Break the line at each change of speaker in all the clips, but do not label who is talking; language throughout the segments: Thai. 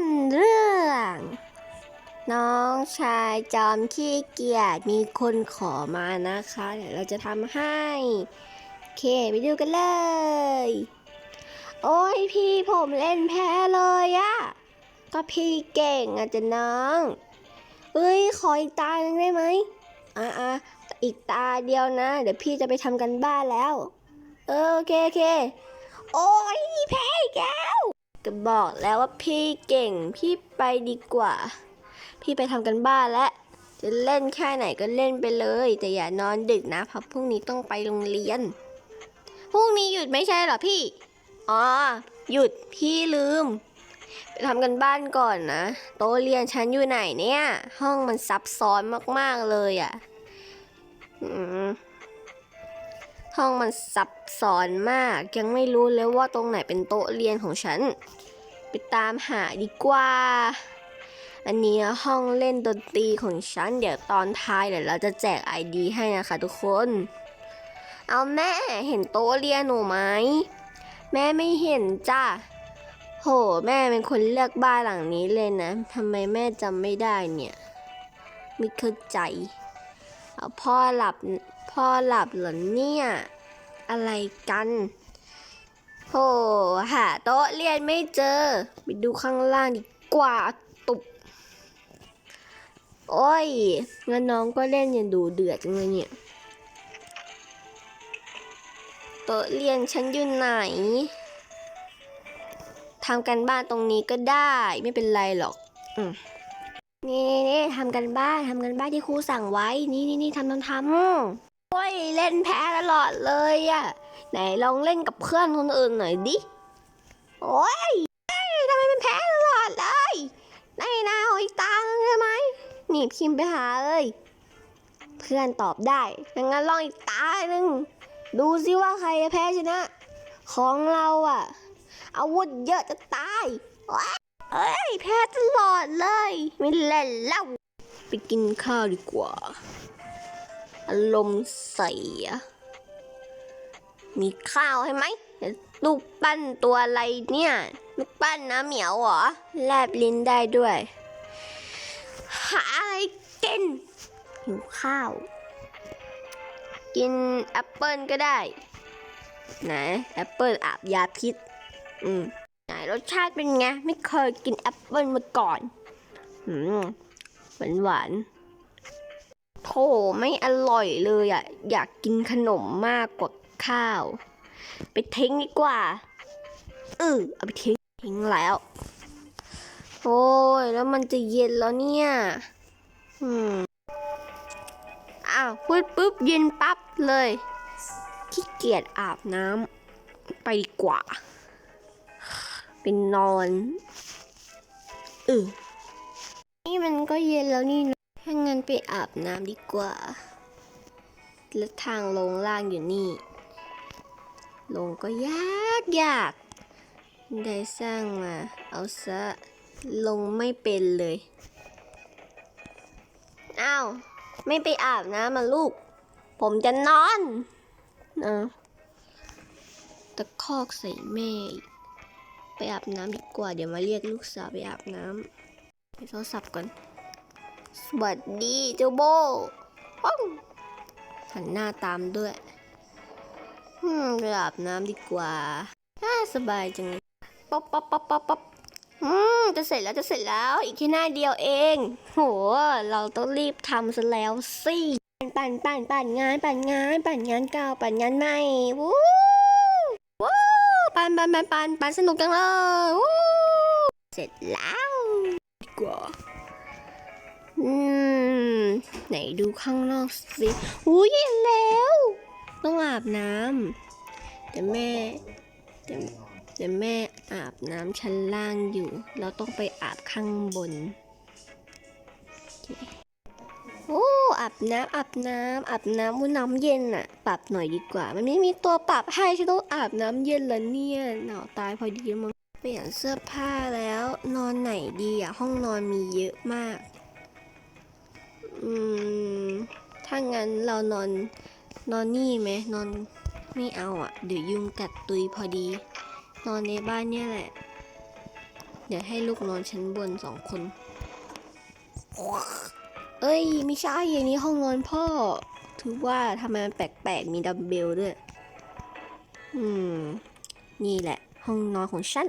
นเรื่อง น้องชายจอมขี้เกียจมีคนขอมานะคะ เดี๋ยวเราจะทำให้ โอเค ไปดูกันเลย โอ้ยพี่ผมเล่นแพ้เลยอะก็พี่เก่งอะจะน้องเอ้ย ขออีกตาหนึ่งได้ไหมอะอะอีกตาเดียวนะ เดี๋ยวพี่จะไปทำกันบ้านแล้ว เออโอเคโอเค โอ้ยแพ้อีกแล้ว ก็บอกแล้วว่าพี่เก่ง พี่ไปดีกว่า พี่ไปทำกันบ้านแล้วจะเล่นแค่ไหนก็เล่นไปเลย แต่อย่านอนดึกนะเพราะพรุ่งนี้ต้องไปโรงเรียน พรุ่งนี้หยุดไม่ใช่เหรอพี่ อ๋อ หยุดพี่ลืม ไปทำกันบ้านก่อนนะ โต๊ะเรียนฉันอยู่ไหนเนี่ย ห้องมันซับซ้อนมากๆเลยอะ่ะห้องมันซับซ้อนมากยังไม่รู้เลยว่าตรงไหนเป็นโต๊ะเรียนของฉัน ไปตามหาดีกว่า อันนี้ห้องเล่นดนตรีของฉัน เดี๋ยวตอนท้ายเดี๋ยวเราจะแจก ID ให้นะคะทุกคน เอาแม่เห็นโต๊ะเรียนหนูไหม แม่ไม่เห็นจ้ะโห แม่เป็นคนเลือกบ้านหลังนี้เลยนะทำไมแม่จำไม่ได้เนี่ยไม่เข้าใจเอาพ่อหลับพ่อหลับเหรอเนี่ย อะไรกัน โหหาโต๊ะเรียนไม่เจอ ไปดูข้างล่างดีกว่าตุบโอ้ยงั้นน้องก็เล่นอย่างดูเดือดจังเลยเนี่ยโต๊ะเรียนฉันอยู่ไหนทำกันบ้านตรงนี้ก็ได้ไม่เป็นไรหรอกอมนี่นี่ทำกันบ้านทำกันบ้านที่ครูสั่งไว้ นี่นี่นี่ทำทำทำโอ้ยเล่นแพ้ตลอดเลยอะ ไหนลองเล่นกับเพื่อนคนอื่นหน่อยดิ โอ้ยเอ้ยทำไมเป็นแพ้ตลอดเลยไหนนาเอาอีกตาหนึงได้ไหมนี่พิมพ์ไปหาเลย เพื่อนตอบได้งั้นลองอีกตาหนึ่งดูซิว่าใครจะแพ้ชนะ ของเราอะอาวุธเยอะจะตายว้ายเอ้ยแพ้ตลอดเลย ไม่เล่นแล้วไปกินข้าวดีกว่า อารมณ์เสีย มีข้าวให้ไหมลูกปั้นตัวอะไรเนี่ยลูกปั้นน้ำเหมียวเหรอแลบลิ้นได้ด้วย หาอะไรกินหิวข้าว กินแอปเปิลก็ได้ไหนแอปเปิลอาบยาพิษ อืมไหนรสชาติเป็นไง ไม่เคยกินแอปเปิลมาก่อนอืมหวานหวานๆโถไม่อร่อยเลยอะ อยากกินขนมมากกว่า ข้าว ไปทิ้งดีกว่าเออเอาไปทิ้งทิ้งแล้ว โอ้ยแล้วมันจะเย็นแล้วเนี่ย อืมอ้าวพูดปุ๊บเย็นปั๊บเลยขี้เกียจอาบน้ำไปดีกว่า เป็นนอนเออนี่มันก็เย็นแล้วนี่นะถ้างั้นไปอาบน้ำดีกว่า แล้วทางลงล่างอยู่นี่ ลงก็ยากยาก ได้สร้างมา เอาซะ ลงไม่เป็นเลย อ้าว ไม่ไปอาบน้ำมาลูก ผมจะนอนนะตะคอกใส่แม่ ไปอาบน้ำดีกว่า เดี๋ยวมาเรียกลูกสาวไปอาบน้ำไปโทรศัพท์ก่อน สวัสดีเจ้าโบอ้องหันหน้าตามด้วย อืมไปอาบน้ำดีกว่าน่าสบายจังเลยป๊อปป๊อปป๊อปป๊อปป๊อปอืมจะเสร็จแล้วจะเสร็จแล้วอีกแค่หน้าเดียวเอง โห เราต้องรีบทำซะแล้วสิปั่นปั่นปั่นงานปั่นงานปั่นงานเก่าปั่นงานใหม่วู้วู้ปั่นปั่นปั่นปั่นปั่นสนุกจังเลยวู้เสร็จแล้วดีกว่าอืมไหนดูข้างนอกสิอุ้ยเย็นแล้ว ต้องอาบน้ำแต่แม่แต่แต่แม่อาบน้ำชั้นล่างอยู่ เราต้องไปอาบข้างบน โอ้ อาบน้ำอาบน้ำอาบน้ำว่าน้ำเย็นอะปรับหน่อยดีกว่า มันไม่มีตัวปรับให้ฉันต้องอาบน้ำเย็นแล้วเนี่ยหนาวตายพอดีมั้งเปลี่ยนเสื้อผ้าแล้ว นอนไหนดีอะห้องนอนมีเยอะมาก อืม ถ้างั้นเรานอน นอนนี่ไหมนอนไม่เอาอะเดี๋ยวยุงกัดตุยพอดี นอนในบ้านเนี่ยแหละ เดี๋ยวให้ลูกนอนชั้นบนสองคน เอ้ย ไม่ใช่อย่างนี้ห้องนอนพ่อ ถือว่าทำไมมันแปลกๆ มีดัมเบลด้วย อืม นี่แหละ ห้องนอนของฉัน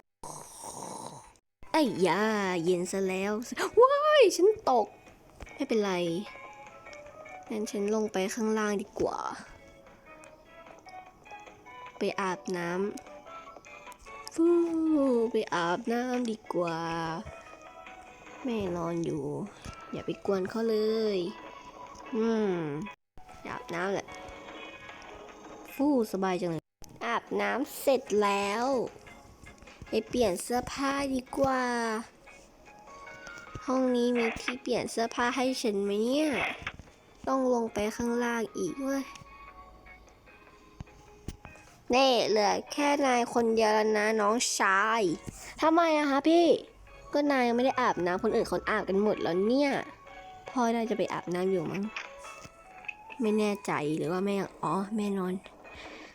ไอ้ยาเย็นซะแล้ว ว้าย ฉันตก ไม่เป็นไร งั้นฉันลงไปข้างล่างดีกว่า ไปอาบน้ำฟูไปอาบน้ำดีกว่า แม่นอนอยู่ อย่าไปกวนเขาเลย อืมอาบน้ำแหละ ฟูสบายจังเลย อาบน้ำเสร็จแล้วไปเปลี่ยนเสื้อผ้าดีกว่า ห้องนี้มีที่เปลี่ยนเสื้อผ้าให้ฉันไหมเนี่ย ต้องลงไปข้างล่างอีกเว้ยเน่เหลือแค่นายคนเดียวแล้วนะน้องชายทำไมอะคะพี่ ก็นายยังไม่ได้อาบน้ำคนอื่นเขาอาบกันหมดแล้วเนี่ยพ่อน่าจะไปอาบน้ำอยู่มั้งไม่แน่ใจหรือว่าแม่อ๋อแม่นอน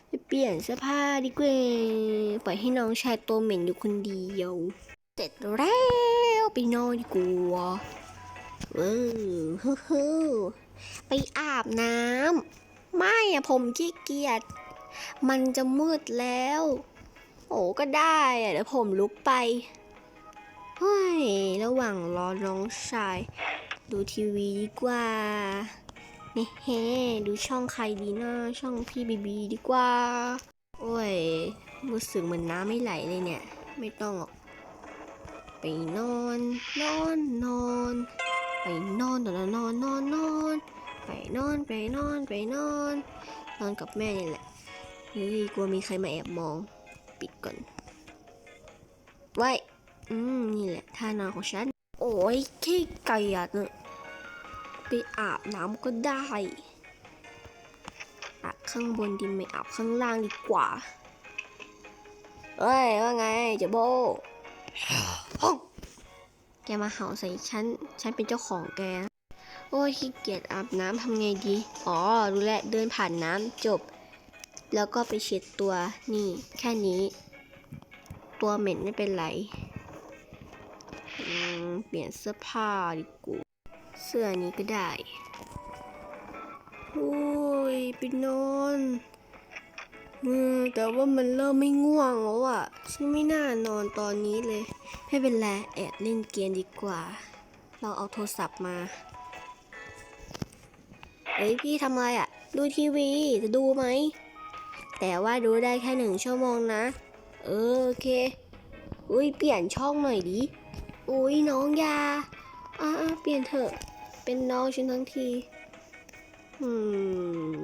ไปเปลี่ยนเสื้อผ้าดีกว่าปล่อยให้น้องชายตัวเหม็นอยู่คนเดียวเสร็จแล้วไปนอนดีกว่าเออฮึ่ ไปอาบน้ำไม่อะผมขี้เกียจมันจะมืดแล้ว โอ้ก็ได้อะเดี๋ยวผมลุกไป เฮ้ย ระหว่างรอน้องชาย ดูทีวีดีกว่านี่เฮดูช่องใครดีนะช่องพี่บีบีดีกว่า โอ้ยรู้สึกเหมือนน้ำไม่ไหลเลยเนี่ย ไม่ต้องหรอกไปนอน นอน นอน ไปนอนนอนนอนนอนนอนไปนอนไปนอนไปนอนนอนกับแม่นี่แหละเฮ้ยกลัวมีใครมาแอบมอง ปิดก่อนไว้อืมนี่แหละท่านอนของฉัน โอ้ยขี้ไก่อะเนอะไปอาบน้ำก็ได้อาบข้างบนดีไหมอาบข้างล่างดีกว่าเอ้ยว่าไงเจะโบ แกมาเห่าใส่ฉัน ฉันเป็นเจ้าของแก โอ้ยขี้เกียจอาบน้ำทำไงดี อ๋อ รู้แล้ว เดินผ่านน้ำจบ แล้วก็ไปเช็ดตัว นี่ แค่นี้ ตัวเหม็นไม่เป็นไร เปลี่ยนเสื้อผ้าดีกว่าเสื้อนี้ก็ได้ โอ้ยไปนอน เออแต่ว่ามันเริ่มไม่ง่วงแล้วอะฉันไม่น่านอนตอนนี้เลยไม่เป็นไรแอบเล่นเกมดีกว่า เราเอาโทรศัพท์มาเอ้ยพี่ทำอะไรอะ ดูทีวีจะดูไหม แต่ว่าดูได้แค่หนึ่งชั่วโมงนะ เออโอเค อุ้ยเปลี่ยนช่องหน่อยดิ อุ้ยน้องยาอ่าเปลี่ยนเถอะ เป็นน้องฉันทั้งที อืม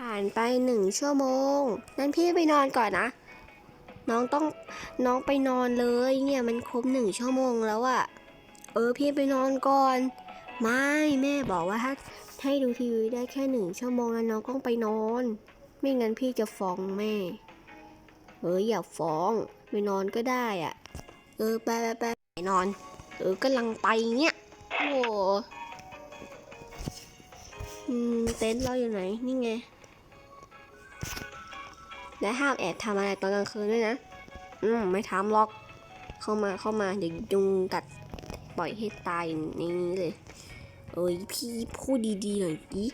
ผ่านไปหนึ่งชั่วโมง นั้นพี่ไปนอนก่อนนะ น้องต้องน้องไปนอนเลยเนี่ยมันครบหนึ่งชั่วโมงแล้วอะเออพี่ไปนอนก่อน ไม่แม่บอกว่าถ้าให้ดูทีวีได้แค่หนึ่งชั่วโมงแล้วน้องต้องไปนอน ไม่งั้นพี่จะฟ้องแม่เอออย่าฟ้องไปนอนก็ได้อะเออไปไปไปไปนอน เออกำลังไปเนี่ยโอ้อืมเต็นท์เราอยู่ไหน นี่ไง และห้ามแอบทำอะไรตอนกลางคืนด้วยนะ อืม ไม่ทำหรอก เข้ามาเข้ามาเดี๋ยวยุงกัดปล่อยให้ตายอย่างนี้เลย เอ้ยพี่พูดดีๆหน่อยดิ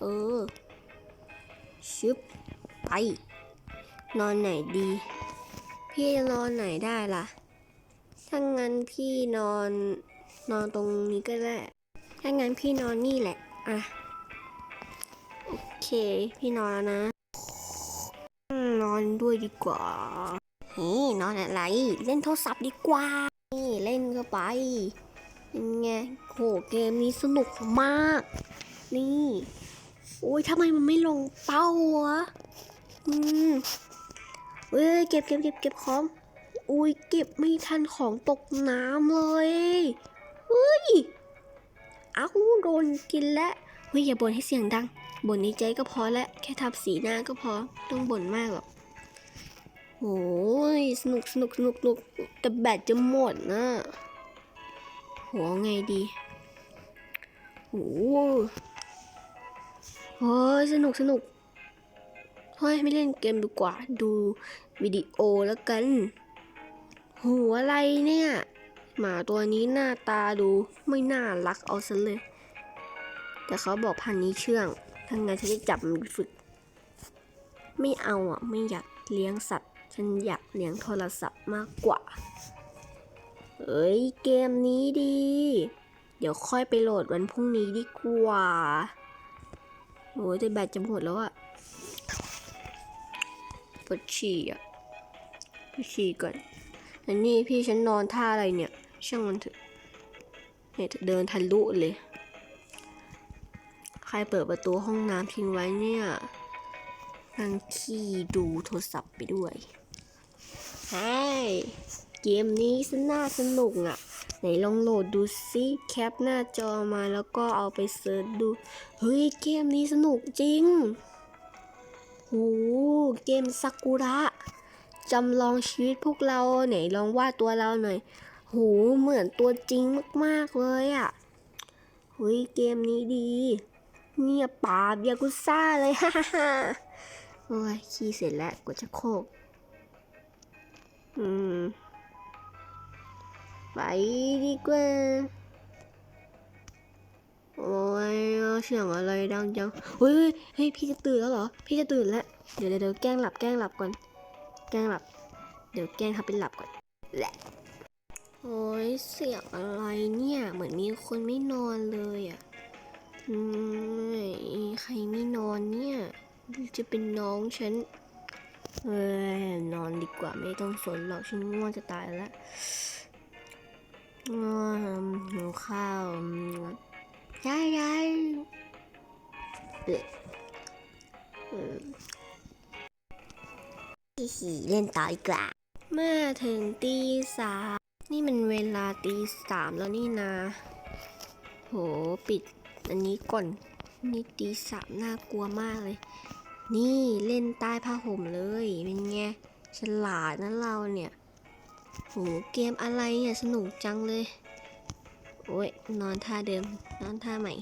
เออ ชึบ ไป นอนไหนดี พี่จะนอนไหนได้ล่ะ ถ้างั้นพี่นอนนอนตรงนี้ก็ได้ ถ้างั้นพี่นอนนี่แหละ อะ เค พี่นอนแล้วนะนอนด้วยดีกว่านี่นอนอะไร เล่นโทรศัพท์ดีกว่า นี่เล่นก็ไปยังไงโหเกมนี้สนุกมาก นี่โอ้ยทำไมมันไม่ลงเป้าวะอืมเอ้ยเก็บเก็บเก็บเก็บของอุ้ยเก็บไม่ทันของตกน้ำเลยเฮ้ยเอ้าโดนกินแล้ว เฮ้ยอย่าบ่นให้เสียงดังบ่นในใจก็พอแล้วแค่ทับสีหน้าก็พอต้องบ่นมากหรอกโอ้ยสนุกสนุกสนุกสนุกแต่แบตจะหมดนะโหไงดีโอ้โอ้ยสนุกสนุกเฮ้ยไม่เล่นเกมดีกว่าดูวิดีโอแล้วกันหูอะไรเนี่ย หมาตัวนี้หน้าตาดูไม่น่ารักเอาซะเลย แต่เขาบอกพันนี้เชื่องทั้างไงฉันจะจับมันฝึก ไม่เอาอะ ไม่อยากเลี้ยงสัตว์ ฉันอยากเลี้ยงโทรศัพท์มากกว่า เอ้ย เกมนี้ดี เดี๋ยวค่อยไปโหลดวันพรุ่งนี้ดีกว่าโอ้ยแต่แบตจะหมดแล้วอะปวดฉี่อะไปฉี่ก่อนอันนี้พี่ฉันนอนท่าอะไรเนี่ย ช่างมันเถอะเนี่ยเดินทะลุเลย ใครเปิดประตูห้องน้ำทิ้งไว้เนี่ยนั่งขี้ดูโทรศัพท์ไปด้วยใช่เกมนี้สน่าสนุกอะ ไหนลองโหลดดูซิแคปหน้าจอมาแล้วก็เอาไปเซิร์ชดู เฮ้ย เกมนี้สนุกจริงโหเกมซากุระจำลองชีวิตพวกเราไหนลองวาดตัวเราหน่อยโหเหมือนตัวจริงมาก ๆ เลยอะ่ะเฮ้ย เกมนี้ดี เนี่ยปราบยากุซ่าเลยฮ่าฮ่าฮ่าโอ้ยขี้เสร็จแล้วกดจะโครกอืม ไปดีกว่า โอ้ยเสียงอะไรดังจังเฮ้ยเฮ้ยพี่จะตื่นแล้วเหรอ พี่จะตื่นแล้ว เดี๋ยวเดี๋ยวแกล้งหลับแกล้งหลับก่อน แกล้งหลับ เดี๋ยวแกล้งทำเป็นหลับก่อนแหละโอ้ยเสียงอะไรเนี่ย เหมือนมีคนไม่นอนเลยอะ ใครไม่นอนเนี่ย จะเป็นน้องฉันเอ้ยนอนดีกว่าไม่ต้องสนหรอกฉันง่วงจะตายแล้วง่วงหิวข้าวยายยายเอ๊ะอืมขี่เล่นต่ออีกละเมื่อถึงตีสามนี่มันเวลาตีสามแล้วนี่นาโห ปิด อันนี้ก่อนนี่ตีสามน่ากลัวมากเลย นี่เล่นใต้ผ้าห่มเลย เป็นไง ฉลาดนะเราเนี่ย โห เกมอะไรเนี่ย สนุกจังเลย โอ้ย นอนท่าเดิม นอนท่าใหม่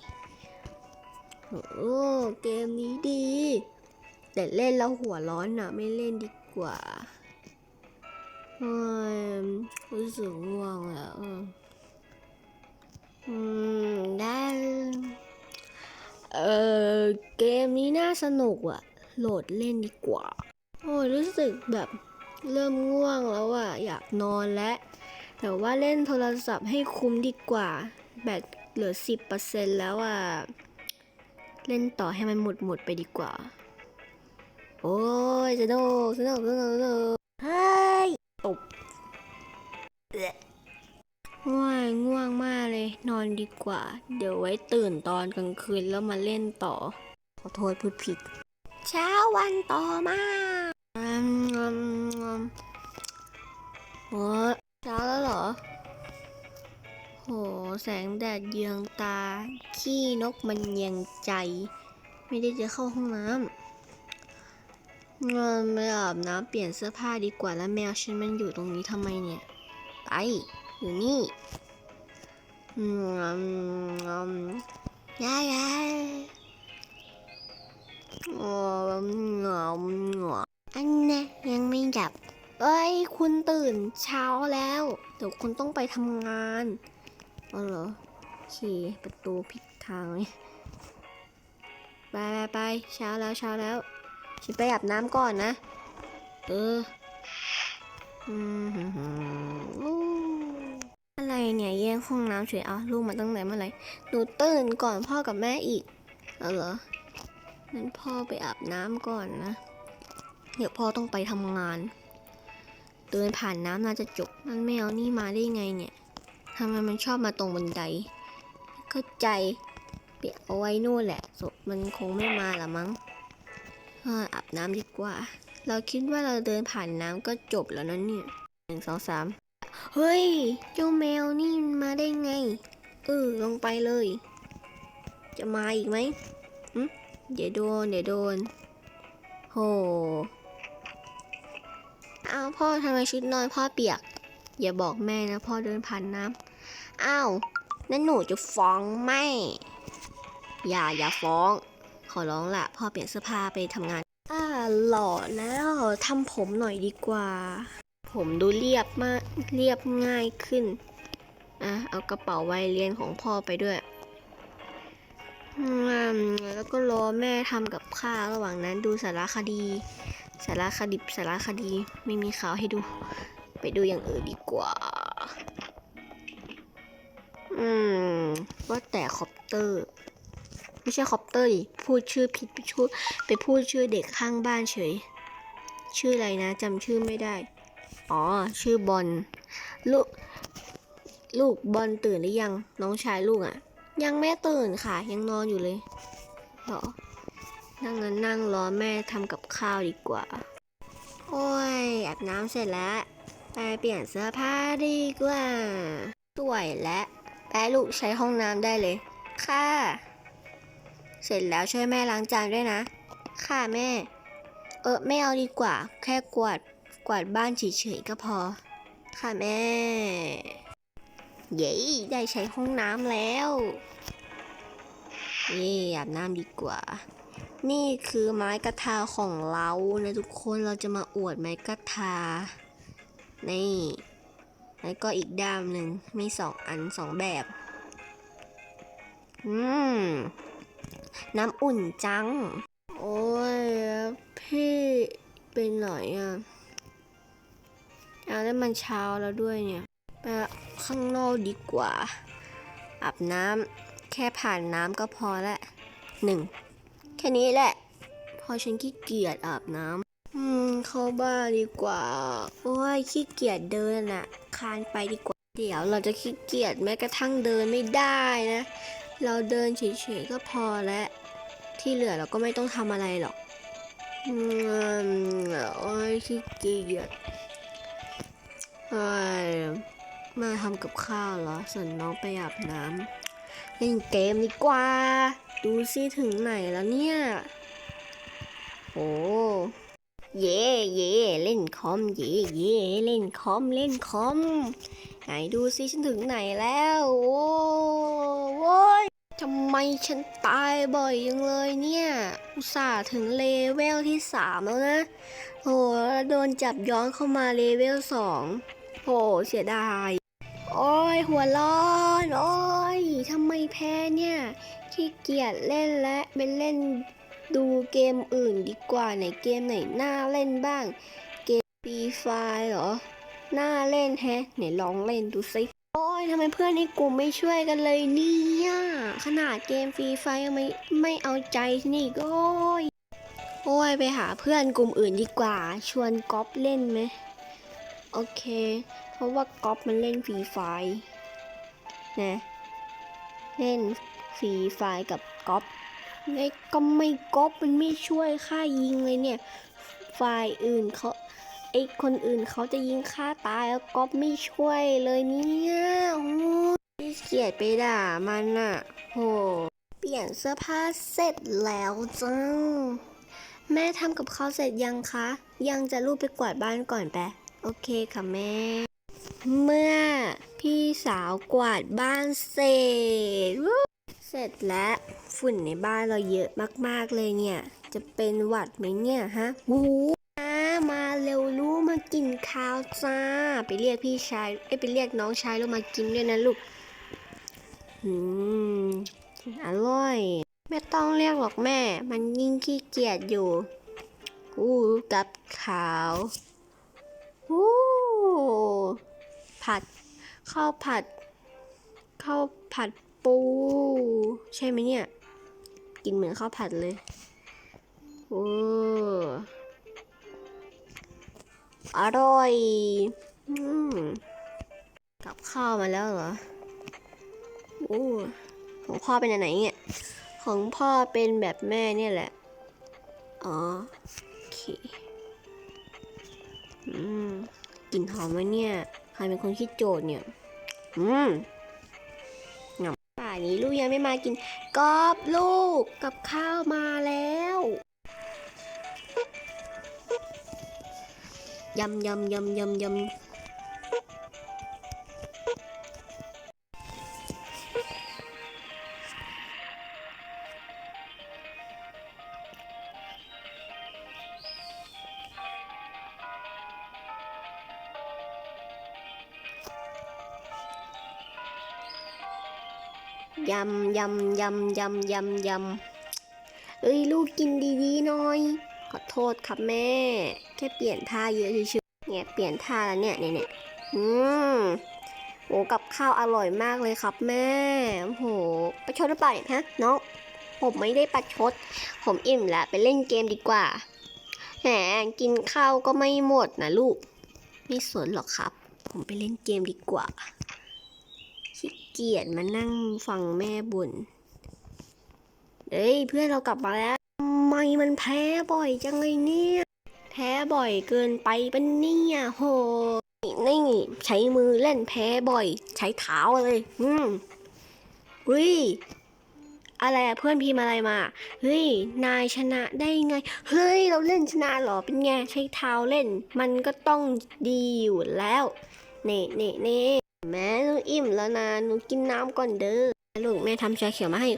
โอ้ เกมนี้ดี แต่เล่นแล้วหัวร้อนนะไม่เล่นดีกว่าโอ้ยรู้สึกง่วงแล้ว อะอืมได้เออเกมนี้น่าสนุกอะโหลดเล่นดีกว่า โอ้ยรู้สึกแบบเริ่มง่วงแล้วอะอยากนอนแล้วแต่ว่าเล่นโทรศัพท์ให้คุ้มดีกว่า แบตเหลือสิบเปอร์เซ็นแล้วอะเล่นต่อให้มันหมดหมดๆไปดีกว่า โอ้ยสนุกสนุกสนุกสนุกเฮ้ยตบเอ๊ะ ง่วงง่วงมากเลย นอนดีกว่า เดี๋ยวไว้ตื่นตอนกลางคืนแล้วมาเล่นต่อ ขอโทษพูดผิด เช้าวันต่อมาอืมอืมอืมโอ้เช้าแล้วเหรอ โห แสงแดดเยืองตา ขี้นกมันเยียงใจ ไม่ได้จะเข้าห้องน้ำเงินไปอาบน้ำเปลี่ยนเสื้อผ้าดีกว่าแล้วแมวฉันมันอยู่ตรงนี้ทำไมเนี่ย ไป อยู่นี่อืมอืมยายยายโอ้เหงาเหงาอันนี้ยังไม่ดับ เอ้ย คุณตื่นเช้าแล้ว เดี๋ยวคุณต้องไปทำงานเอาเหรอขี่ประตูผิดทางเลยไปไปไปเช้าแล้วเช้าแล้ว ฉันไปอาบน้ำก่อนนะ เออ อืม เนี่ยแย่งห้องน้ำเฉยเอาลูกมาตั้งแต่เมื่อไหร่หนูตื่นก่อนพ่อกับแม่อีกเอาเหรองั้นพ่อไปอาบน้ำก่อนนะ เดี๋ยวพ่อต้องไปทำงานเดินผ่านน้ำน่าจะจบนั่นแมวนี่มาได้ไงเนี่ยทำไมมันชอบมาตรงบันได เข้าใจไปเอาไว้นู่นแหละศพมันคงไม่มาละมั้งอาบน้ำดีกว่า เราคิดว่าเราเดินผ่านน้ำก็จบแล้วนะเนี่ยหนึ่งสองสาม เฮ้ย เจ้าแมวนี่มันมาได้ไง เออ ลงไปเลย จะมาอีกไหมเดี๋ยวโดน เดี๋ยวโดน โห อ้าวพ่อทำไมชุดนอนพ่อเปียก อย่าบอกแม่นะพ่อเดินผ่านน้ำ อ้าวนั่นหนูจะฟ้องแม่ อย่าอย่าฟ้อง ขอร้องละพ่อเปลี่ยนเสื้อผ้าไปทำงาน อ่าหล่อแล้วทำผมหน่อยดีกว่า ผมดูเรียบมากเรียบง่ายขึ้นอะเอากระเป๋าไวเรียนของพ่อไปด้วยแล้วก็รอแม่ทำกับข้าวระหว่างนั้นดูสารคดี สารคดีสารคดีไม่มีข่าวให้ดู ไปดูอย่างอื่นดีกว่า อืม ว่าแต่คอปเตอร์ ไม่ใช่คอปเตอร์ดิพูดชื่อผิดไปพูดไปพูดชื่อเด็กข้างบ้านเฉย ชื่ออะไรนะจำชื่อไม่ได้ อ๋อ ชื่อบอลลูกลูกบอลตื่นหรือยัง น้องชายลูกอะ่ะ ยังไม่ตื่นค่ะ ยังนอนอยู่เลยเหรอนั่งงั้นนั่งรอแม่ทำกับข้าวดีกว่า โอ้ยอาบน้ำเสร็จแล้ว ไปเปลี่ยนเสื้อผ้าดีกว่า สวยและไปลูกใช้ห้องน้ำได้เลย ค่ะ เสร็จแล้วช่วยแม่ล้างจานด้วยนะ ค่ะแม่ เออไม่เอาดีกว่า แค่กวาด กวาดบ้านเฉยๆก็พอ ค่ะแม่ เย้ได้ใช้ห้องน้ำแล้ว เย่อาบน้ำดีกว่า นี่คือไม้กระทาของเรานะทุกคนเราจะมาอวดไม้กระทา นี่ แล้วก็อีกด้ามหนึ่งมีสองอันสองแบบ อืม น้ำอุ่นจัง โอ้ยพี่เป็นไหนอะ เอาแล้วมันเช้าแล้วด้วยเนี่ยไปข้างนอกดีกว่า อาบน้ำแค่ผ่านน้ำก็พอละหนึ่งแค่นี้แหละ พอฉันขี้เกียจอาบน้ำอืมเข้าบ้านดีกว่า โอ้ยขี้เกียจเดินน่ะคานไปดีกว่า เดี๋ยวเราจะขี้เกียจแม้กระทั่งเดินไม่ได้นะ เราเดินเฉยๆก็พอแล้วที่เหลือเราก็ไม่ต้องทำอะไรหรอกอืมโอ้ยขี้เกียจ เอ้ยมาทำกับข้าวเหรอ ส่วนน้องไปอาบน้ำเล่นเกมดีกว่า ดูซิถึงไหนแล้วเนี่ย โอ้เย่เย่เล่นคอม เย่เย่เล่นคอมเล่นคอม ไหนดูซิฉันถึงไหนแล้ว โอ้โว้ยทำไมฉันตายบ่อยยังเลยเนี่ย อุตส่าห์ถึงเลเวลที่สามแล้วนะ โอ้โดนจับย้อนเข้ามาเลเวลสอง หเสียดาย โอ้ยหัวร้อน โอ้ยทำไมแพ้เนี่ย ขี้เกียจเล่นและไปเล่นดูเกมอื่นดีกว่าไหนเกมไหนน่าเล่นบ้าง เกมฟรีไฟเหรอ น่าเล่นแฮะไหนลองเล่นดูสิโอ้ยทำไมเพื่อนในกลุ่มไม่ช่วยกันเลยเนี่ยขนาดเกมฟรีไฟยังไมไม่เอาใจนี่ก็โอ้ย โอ้ยไปหาเพื่อนกลุ่มอื่นดีกว่า ชวนก๊อฟเล่นไหม โอเค เพราะว่าก๊อฟมันเล่นฟรีไฟนะเล่นฟรีไฟกับก๊อฟไอ้ก็ไม่ก๊อฟมันไม่ช่วยค่ายิงเลยเนี่ยฝ่ายอื่นเขาไอ้คนอื่นเขาจะยิงฆ่าตายแล้วก๊อฟไม่ช่วยเลยเนี่ยโอ้ยเกียดไปด่ามันอะโหเปลี่ยนเสื้อผ้าเสร็จแล้วจังแม่ทำกับข้าวเสร็จยังคะ ยังจะลูกไปกวาดบ้านก่อนแปะ โอเคค่ะแม่ เมื่อพี่สาวกวาดบ้านเสร็จ เสร็จแล้วฝุ่นในบ้านเราเยอะมาก ๆ เลยเนี่ย จะเป็นหวัดไหมเนี่ยฮะวู้มามาเร็วลูกมากินข้าวจ้า ไปเรียกพี่ชายเอ้ไปเรียกน้องชายแล้วมากินด้วยนะลูก อืม อร่อย ไม่ต้องเรียกหรอกแม่ มันยิ่งขี้เกียจอยู่อู้กับขาว อู้ผัดข้าวผัดข้าวผัดปู ใช่ไหมเนี่ย กินเหมือนข้าวผัดเลยโอ้อร่อยอืมกับข้าวมาแล้วเหรอโอ้ของพ่อเป็นอันไหนเนี่ยของพ่อเป็นแบบแม่เนี่ยแหละ อ๋อ โอเค อืมกลิ่นหอมไหมเนี่ย ใครเป็นคนคิดโจทย์เนี่ย อืมงำป่านี้ลูกยังไม่มากินกอบลูกกับข้าวมาแล้วยำยำยำยำยำ ยำยำยำยำยำยำเอ้ยลูกกินดีๆหน่อย ขอโทษครับแม่ แค่เปลี่ยนท่าเยอะเฉยๆเนี่ยเปลี่ยนท่าแล้วเนี่ยเนี่ยเนี่ยอืมโหกับข้าวอร่อยมากเลยครับแม่โหประชดหรือเปล่าเนี่ยฮะน้องผมไม่ได้ประชด ผมอิ่มแล้วไปเล่นเกมดีกว่าแหมกินข้าวก็ไม่หมดนะลูก ไม่สนหรอกครับ ผมไปเล่นเกมดีกว่า เกียจมานั่งฟังแม่บ่นเอ้ยเพื่อนเรากลับมาแล้วทำไมมันแพ้บ่อยจังเลยเนี่ย แพ้บ่อยเกินไปปะเนี่ยโหนี่ใช้มือเล่นแพ้บ่อย ใช้เท้าเลย อืมอุ้ยอะไรอะเพื่อนพิมอะไรมา เฮ้ย นายชนะได้ไง เฮ้ย เราเล่นชนะหรอ เป็นไง ใช้เท้าเล่น มันก็ต้องดีอยู่แล้ว เน่เน่เน่ แม่หนูอิ่มแล้วนะหนูกินน้ำก่อนเด้อลูกแม่ทำชาเขียวมาให้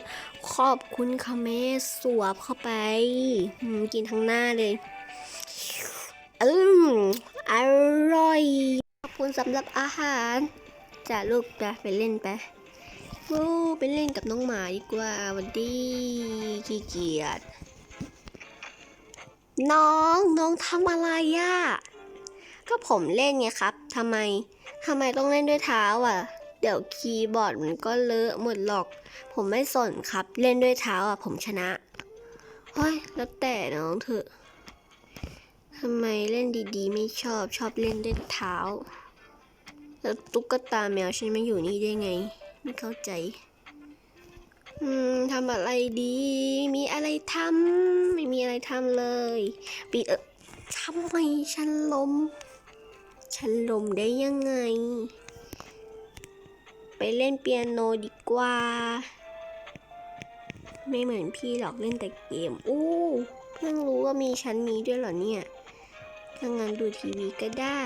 ขอบคุณค่ะแม่สวบเข้าไปกินทั้งหน้าเลยอืมอร่อย ขอบคุณสำหรับอาหารจ้ะลูกไปไปเล่นไปโอ้ไปเล่นกับน้องหมาดีกว่าวันดีขี้เกียจน้องน้องทำอะไรอะ ก็ผมเล่นไงครับทำไมทำไมต้องเล่นด้วยเท้าอะ เดี๋ยวคีย์บอร์ดมันก็เลอะหมดหรอก ผมไม่สนครับ เล่นด้วยเท้าอะ ผมชนะเฮ้ยแล้วแต่น้องเถอะทำไมเล่นดีๆ ไม่ชอบชอบเล่นด้วยเท้า แล้วตุ๊กตาแมวฉันมาอยู่นี่ได้ไง ไม่เข้าใจ อืมทำอะไรดี มีอะไรทำไม่มีอะไรทำเลย ปีเออทำไมฉันล้ม ฉันล้มได้ยังไง ไปเล่นเปียโนดีกว่า ไม่เหมือนพี่หรอกเล่นแต่เกม อู้เพิ่งรู้ว่ามีชั้นนี้ด้วยเหรอเนี่ยถ้างั้นดูทีวีก็ได้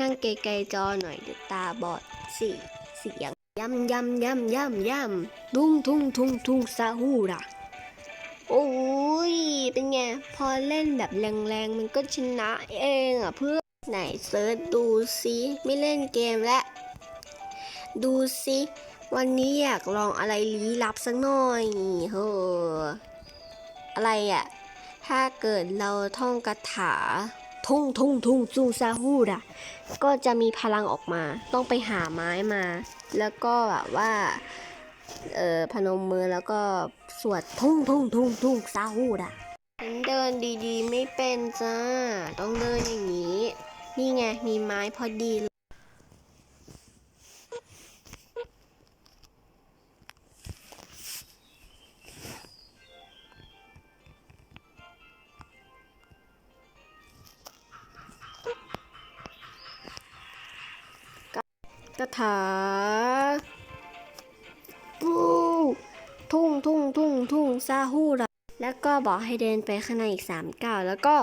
นั่งไกลๆจอหน่อยเดี๋ยวตาบอดสิเสียงยำยำยำยำยำทุ่งทุ่งทุ่งทุ่งซาฮูระโอ้ย เป็นไง พอเล่นแบบแรงๆ มันก็ชนะเองอะเพื่อ ไหนเซิร์ชดูซิไม่เล่นเกมแล้วดูซิวันนี้อยากลองอะไรลี้ลับสักหน่อยเฮ้ออะไรอะ ถ้าเกิดเราท่องคาถา ทุ่งทุ่งทุ่งจูซาฮูดะก็จะมีพลังออกมา ต้องไปหาไม้มา แล้วก็แบบว่า เออพนมมือแล้วก็สวดทุ่งทุ่งทุ่งทุ่งซาฮูดะฉันเดินดีๆ ไม่เป็นจ้า ต้องเดินอย่างนี้ นี่ไง มีไม้พอดีเลยคาถาปูทุ่งทุ่งทุ่งทุ่งซาฮูดะแล้วก็บอกให้เดินไปข้างในอีกสามก้าวแล้วก็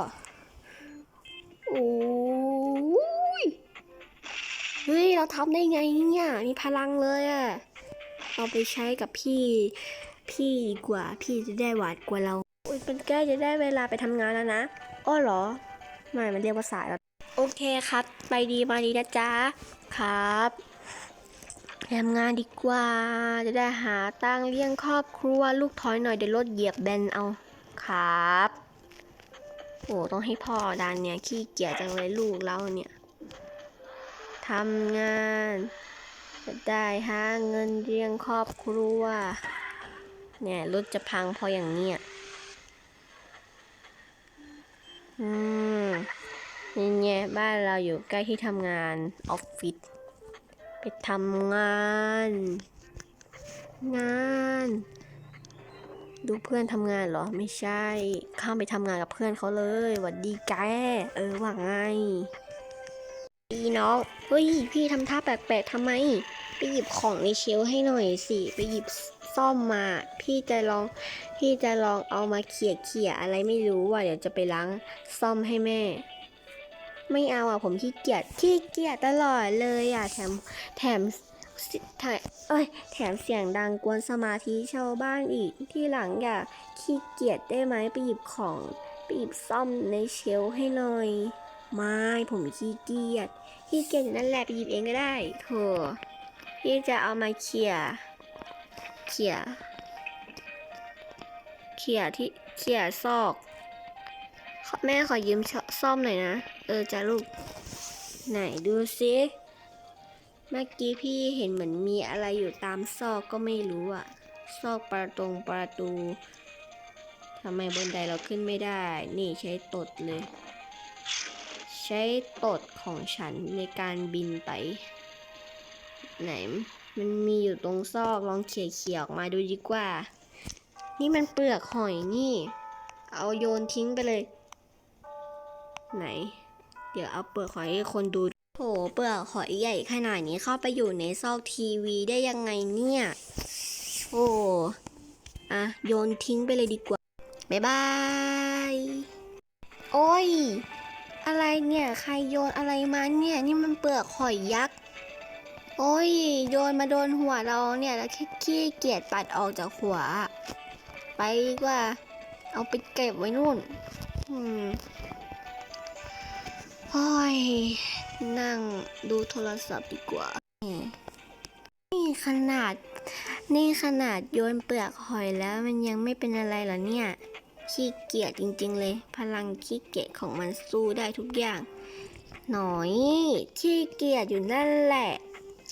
โอ้ เฮ้ย เราทำได้ไงเนี่ย มีพลังเลยอะเอาไปใช้กับพี่ พี่ดีกว่า พี่จะได้หวาดกว่าเรา อุ้ยเป็นใกล้จะได้เวลาไปทำงานแล้วนะ อ้อเหรอ ไม่ มันเรียกว่าสายแล้ว โอเคครับ ไปดีมาดีนะจ๊ะ ครับทำงานดีกว่า จะได้หาตังเลี้ยงครอบครัว ลูกถอยหน่อยเดี๋ยวรถเหยียบแบนเอา ครับ โอ้ ต้องให้พ่อดันเนี่ย ขี้เกียจจังเลยลูกเราเนี่ย ทำงาน จะได้หาเงินเลี้ยงครอบครัว เนี่ยรถจะพังพออย่างเนี้ยอืมนี่ไงบ้านเราอยู่ใกล้ที่ทำงานออฟฟิศไปทำงาน งาน ดูเพื่อนทำงานเหรอ ไม่ใช่ ข้ามไปทำงานกับเพื่อนเขาเลยหวัดดีแก เออว่าไง น้อง เฮ้ย พี่ทำท่าแปลกๆทำไม ไปหยิบของในเชลให้หน่อยสิ ไปหยิบซ่อมมา พี่จะลอง พี่จะลองเอามาเขี่ยเขี่ยอะไรไม่รู้ว่าเดี๋ยวจะไปล้างซ่อมให้แม่ ไม่เอาอะผมขี้เกียจ ขี้เกียจตลอดเลยอะแถม แถมแถมเอ้ย แถมเสียงดังกวนสมาธิชาวบ้านอีก ที่หลังอย่าขี้เกียจได้ไหมไปหยิบของ ไปหยิบซ่อมในเชลให้หน่อย ไม่ ผมขี้เกียจ ขี้เกียจอยู่นั่นแหละไปหยิบเองก็ได้โถพี่จะเอามาเขี่ยเขี่ยเขี่ยที่เขี่ยซอกแม่ขอยืมซ่อมหน่อยนะ เออจ้าลูก ไหนดูซิเมื่อกี้พี่เห็นเหมือนมีอะไรอยู่ตามซอกก็ไม่รู้อะซอกประตงประตูทำไมบนไดเราขึ้นไม่ได้ นี่ใช้ตดเลย ช้ตดของฉันในการบินไป ไหน มันมีอยู่ตรงซอกลองเขี่ยเขี่ยออกมาดูดีกว่า นี่มันเปลือกหอยนี่ เอาโยนทิ้งไปเลย ไหน เดี๋ยวเอาเปลือกหอยให้คนดูโถเปลือกหอยใหญ่ขนาดนี้เข้าไปอยู่ในซอกทีวีได้ยังไงเนี่ยโอ้อะโยนทิ้งไปเลยดีกว่า บ๊ายบาย โอ้ย อะไรเนี่ย ใครโยนอะไรมาเนี่ย นี่มันเปลือกหอยยักษ์ โอ้ย โยนมาโดนหัวเราเนี่ย แล้วขี้เกียจปัดออกจากหัว ไปกว่า เอาไปเก็บไว้นู่น อืมโอ้ย นั่งดูโทรศัพท์ดีกว่า นี่ขนาด นี่ขนาดโยนเปลือกหอยแล้วมันยังไม่เป็นอะไรเหรอเนี่ย ขี้เกียจจริงๆเลย พลังขี้เกียจของมันสู้ได้ทุกอย่าง หน่อยขี้เกียจอยู่นั่นแหละ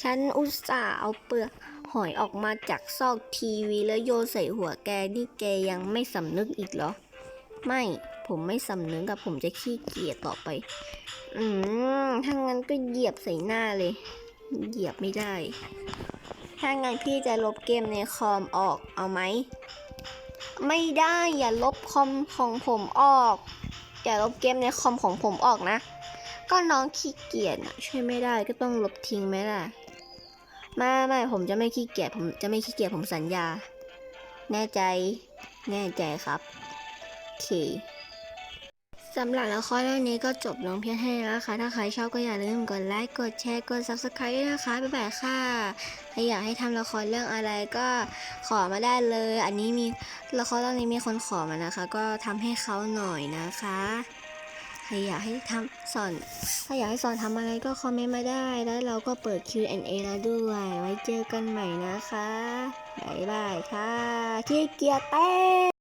ฉันอุตส่าห์เอาเปลือกหอยออกมาจากซอกทีวีแล้วโยใส่หัวแกนี่แกยังไม่สำนึกอีกเหรอ ไม่ผมไม่สำนึกกับผมจะขี้เกียจต่อไป อืมถ้างั้นก็เหยียบใส่หน้าเลย เหยียบไม่ได้ ถ้างั้นพี่จะลบเกมในคอมออกเอาไหม ไม่ได้อย่าลบคอมของผมออก อย่าลบเกมในคอมของผมออกนะ ก็น้องขี้เกียจนะช่วยไม่ได้ก็ต้องลบทิ้งไหมล่ะไม่ไม่ผมจะไม่ขี้เกียจผมจะไม่ขี้เกียจผมสัญญา แน่ใจ แน่ใจครับโอเค สำหรับละครเรื่องนี้ก็จบลงเพียงแค่นี้แล้วนะคะถ้าใครชอบก็อย่าลืมกดไลค์ กดแชร์ กด subscribe ด้วยนะคะ บ๊ายบายค่ะถ้าอยากให้ทำละครเรื่องอะไรก็ขอมาได้เลย อันนี้มีละครเรื่องนี้มีคนขอมานะคะ ก็ทำให้เขาหน่อยนะคะใครอยากให้ทำสอน ถ้าอยากให้สอนทำอะไรก็คอมเมนต์มาได้ แล้วเราก็เปิด Q&A แล้วด้วย ไว้เจอกันใหม่นะคะ บ๊ายบายค่ะขี้เกียจเต้